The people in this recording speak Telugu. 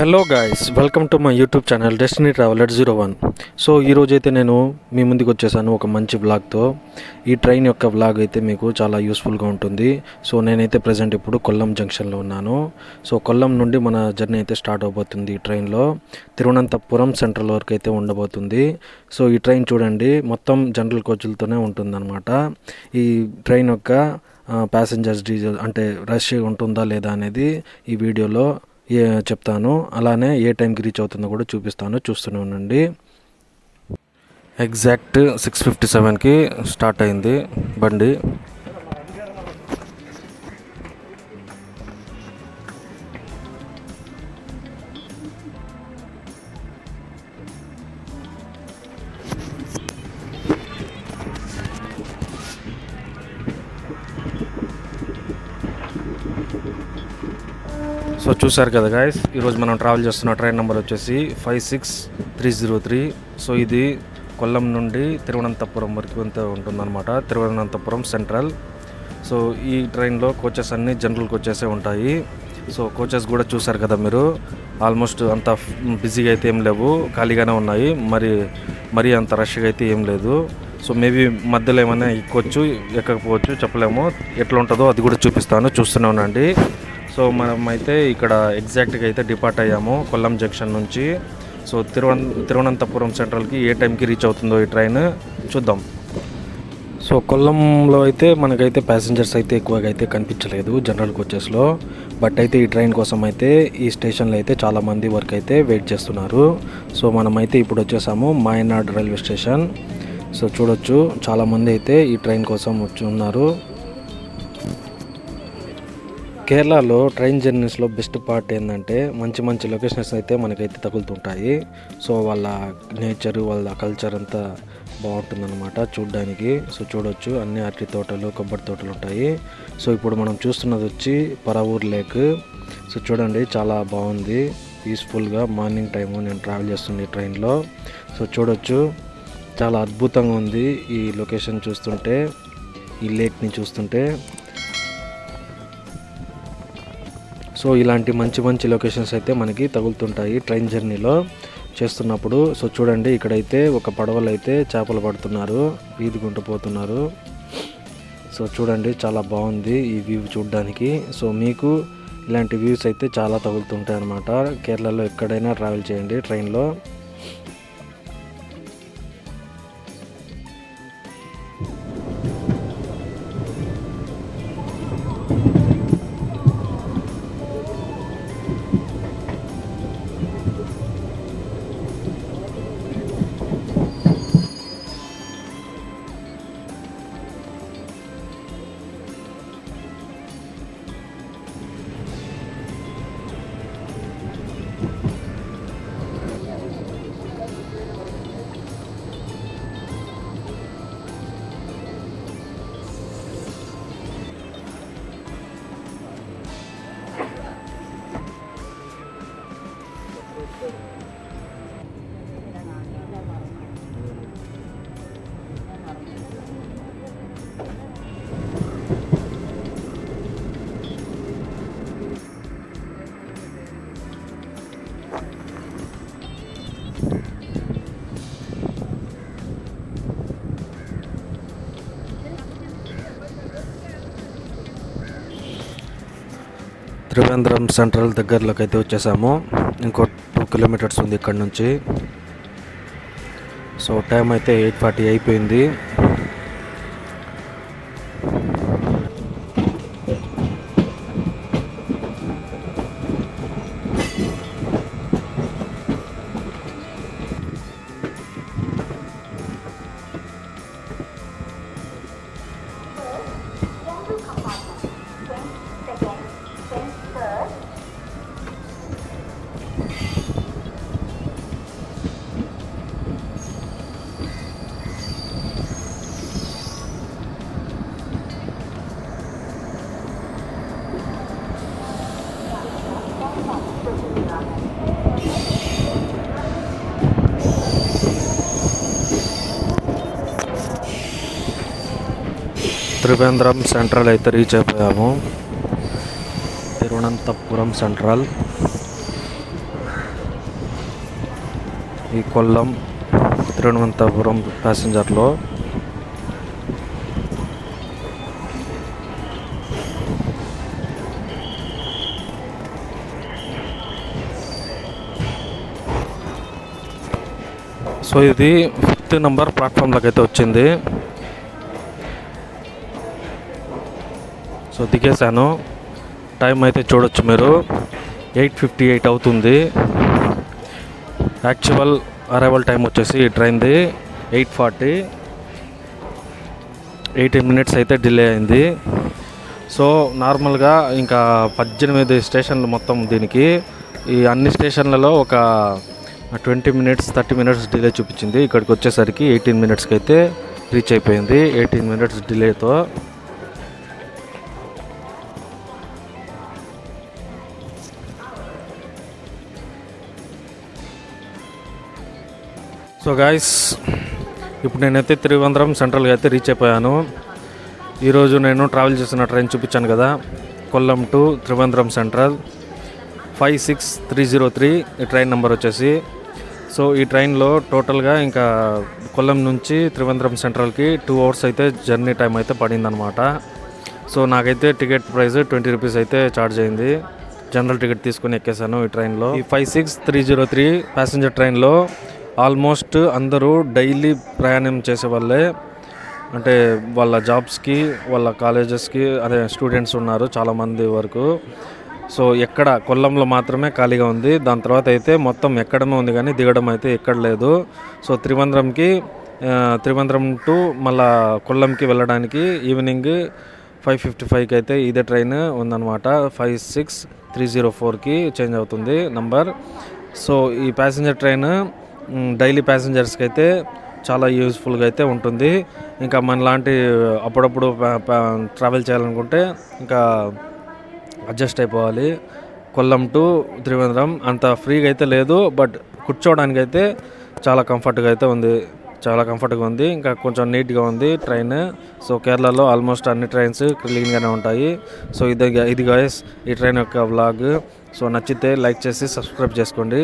Hello guys welcome to my YouTube channel Destiny Traveller zero one so ఈరోజు అయితే నేను మీ ముందుకు వచ్చేసాను ఒక మంచి బ్లాగ్తో ఈ ట్రైన్ యొక్క బ్లాగ్ అయితే మీకు చాలా యూస్ఫుల్గా ఉంటుంది. సో నేనైతే ప్రజెంట్ ఇప్పుడు కొల్లం జంక్షన్లో ఉన్నాను. సో కొల్లం నుండి మన జర్నీ అయితే స్టార్ట్ అవబోతుంది ఈ ట్రైన్లో. తిరువనంతపురం సెంట్రల్ వరకు అయితే ఉండబోతుంది. సో ఈ ట్రైన్ చూడండి మొత్తం జనరల్ కోచ్లతోనే ఉంటుందన్నమాట. ఈ ట్రైన్ యొక్క ప్యాసింజర్స్ డీజిల్ అంటే రష్ ఉంటుందా లేదా అనేది ఈ వీడియోలో చెప్తాను అలానే ఏ టైంకి రీచ్ అవుతుందో కూడా చూపిస్తాను. చూస్తూనే ఉండండి. ఎగ్జాక్ట్ సిక్స్ ఫిఫ్టీ సెవెన్కి స్టార్ట్ అయింది బండి. సో చూసారు కదా గాయస్ ఈరోజు మనం ట్రావెల్ చేస్తున్న ట్రైన్ నెంబర్ వచ్చేసి five six three zero three so ఇది కొల్లం నుండి తిరువనంతపురం వరకు ఎంత ఉంటుందన్నమాట తిరువనంతపురం సెంట్రల్ సో ఈ ట్రైన్లో కోచెస్ అన్నీ జనరల్ కోచెసే ఉంటాయి. సో కోచెస్ కూడా చూసారు కదా మీరు ఆల్మోస్ట్ అంత బిజీగా అయితే ఏం లేవు ఖాళీగానే ఉన్నాయి. మరి మరీ అంత రష్గా అయితే ఏం లేదు. సో మేబీ మధ్యలో ఏమైనా ఎక్కొచ్చు ఎక్కకపోవచ్చు చెప్పలేము. ఎట్లా ఉంటుందో అది కూడా చూపిస్తాను చూస్తూనే ఉండండి. సో మనమైతే ఇక్కడ ఎగ్జాక్ట్గా అయితే డిపార్ట్ అయ్యాము కొల్లం జంక్షన్ నుంచి. సో తిరువన్ తిరువనంతపురం సెంట్రల్కి ఏ టైంకి రీచ్ అవుతుందో ఈ ట్రైన్ చూద్దాం. సో కొల్లంలో అయితే మనకైతే ప్యాసింజర్స్ అయితే ఎక్కువగా అయితే కనిపించలేదు జనరల్ కోచెస్లో బట్ అయితే ఈ ట్రైన్ కోసం అయితే ఈ స్టేషన్లో అయితే చాలామంది వరకు అయితే వెయిట్ చేస్తున్నారు. సో మనమైతే ఇప్పుడు వచ్చేసాము మాయనాడ్ రైల్వే స్టేషన్ సో చూడొచ్చు చాలామంది అయితే ఈ ట్రైన్ కోసం వచ్చి ఉన్నారు. కేరళలో ట్రైన్ జర్నీస్లో బెస్ట్ పార్ట్ ఏంటంటే మంచి మంచి లొకేషన్స్ అయితే మనకైతే తగులుతుంటాయి. సో వాళ్ళ నేచర్ వాళ్ళ కల్చర్ అంతా బాగుంటుందన్నమాట చూడ్డానికి. సో చూడొచ్చు అన్ని అరటి తోటలు కొబ్బరి తోటలు ఉంటాయి. సో ఇప్పుడు మనం చూస్తున్నది వచ్చి పరావూర్ లేక్. సో చూడండి చాలా బాగుంది. పీస్ఫుల్గా మార్నింగ్ టైము నేను ట్రావెల్ చేస్తుంది ట్రైన్లో. సో చూడొచ్చు చాలా అద్భుతంగా ఉంది ఈ లొకేషన్ చూస్తుంటే ఈ లేక్ని చూస్తుంటే. సో ఇలాంటి మంచి మంచి లొకేషన్స్ అయితే మనకి తగులుతుంటాయి ట్రైన్ జర్నీలో చేస్తున్నప్పుడు. సో చూడండి ఇక్కడైతే ఒక పడవలు అయితే చేపలు పడుతున్నారు ఈదుకుంటూ పోతున్నారు. సో చూడండి చాలా బాగుంది ఈ వ్యూ చూడడానికి. సో మీకు ఇలాంటి వ్యూస్ అయితే చాలా తగులుతుంటాయి అన్నమాట కేరళలో ఎక్కడైనా ట్రావెల్ చేయండి ట్రైన్లో. త్రివేంద్రం సెంట్రల్ దగ్గరలోకి అయితే వచ్చేసాము. ఇంకో కిలోమీటర్స్ ఉంది ఇక్కడ నుంచి. సో టైం అయితే ఎయిట్ ఫార్టీ అయిపోయింది. త్రివేంద్రం సెంట్రల్ అయితే రీచ్ అయిపోయాము. తిరువనంతపురం సెంట్రల్. ఈ కొల్లం తిరువనంతపురం ప్యాసింజర్లో సో ఇది ఫిఫ్త్ నెంబర్ ప్లాట్ఫామ్లోకి అయితే వచ్చింది. సో దిగేశాను. టైం అయితే చూడొచ్చు మీరు. ఎయిట్ ఫిఫ్టీ ఎయిట్ అవుతుంది. యాక్చువల్ అరైవల్ టైం వచ్చేసి ట్రైన్ది ఎయిట్ ఫార్టీ ఎయిటీన్ మినిట్స్ అయితే డిలే అయింది. సో నార్మల్గా ఇంకా పద్దెనిమిది స్టేషన్లు మొత్తం దీనికి. ఈ అన్ని స్టేషన్లలో ఒక twenty minutes thirty minutes delay చూపించింది. ఇక్కడికి వచ్చేసరికి ఎయిటీన్ మినిట్స్కి అయితే రీచ్ అయిపోయింది. ఎయిటీన్ మినిట్స్ డిలేతో సో గాయస్ ఇప్పుడు నేనైతే తిరువంతరం సెంట్రల్గా అయితే రీచ్ అయిపోయాను. ఈరోజు నేను ట్రావెల్ చేస్తున్న ట్రైన్ చూపించాను కదా Kollam to Trivandrum central five six three zero three ఈ ట్రైన్ నెంబర్ వచ్చేసి. సో ఈ ట్రైన్లో టోటల్గా ఇంకా కొల్లం నుంచి త్రివేంద్రం సెంట్రల్కి టూ అవర్స్ అయితే జర్నీ టైం అయితే పడిందనమాట సో నాకైతే టికెట్ ప్రైస్ ట్వంటీ రూపీస్ అయితే ఛార్జ్ అయింది. జనరల్ టికెట్ తీసుకొని ఎక్కేసాను ఈ ట్రైన్లో ఈ five six three zero three passenger ట్రైన్లో ఆల్మోస్ట్ అందరూ డైలీ ప్రయాణం చేసే వాళ్ళే. అంటే వాళ్ళ జాబ్స్కి వాళ్ళ కాలేజెస్కి అదే స్టూడెంట్స్ ఉన్నారు చాలామంది వరకు. సో ఎక్కడ? కొల్లంలో మాత్రమే ఖాళీగా ఉంది. దాని తర్వాత అయితే మొత్తం ఎక్కడమే ఉంది కానీ దిగడం అయితే ఎక్కడ లేదు. సో త్రివంద్రంకి ఆ, త్రివంద్రం టు మళ్ళా కొల్లంకి వెళ్ళడానికి ఈవినింగ్ ఫైవ్ ఫిఫ్టీ ఫైవ్కి అయితే ఇదే ట్రైన్ ఉందన్నమాట. ఫైవ్ సిక్స్ త్రీ జీరో ఫోర్కి చేంజ్ అవుతుంది నంబర్. సో ఈ ప్యాసింజర్ ట్రైన్ డైలీ ప్యాసింజర్స్కి అయితే చాలా యూస్ఫుల్గా అయితే ఉంటుంది. ఇంకా మనలాంటి అప్పుడప్పుడు ట్రావెల్ చేయాలనుకుంటే ఇంకా అడ్జస్ట్ అయిపోవాలి. కొల్లం టు త్రివేంద్రం అంత ఫ్రీగా అయితే లేదు బట్ కూర్చోవడానికి అయితే చాలా కంఫర్ట్గా అయితే ఉంది. చాలా కంఫర్ట్గా ఉంది. ఇంకా కొంచెం నీట్గా ఉంది ట్రైన్. సో కేరళలో ఆల్మోస్ట్ అన్ని ట్రైన్స్ క్లీన్గానే ఉంటాయి. సో ఇది ఇది గాయస్ ఈ ట్రైన్ యొక్క వ్లాగ్. సో నచ్చితే లైక్ చేసి సబ్స్క్రైబ్ చేసుకోండి.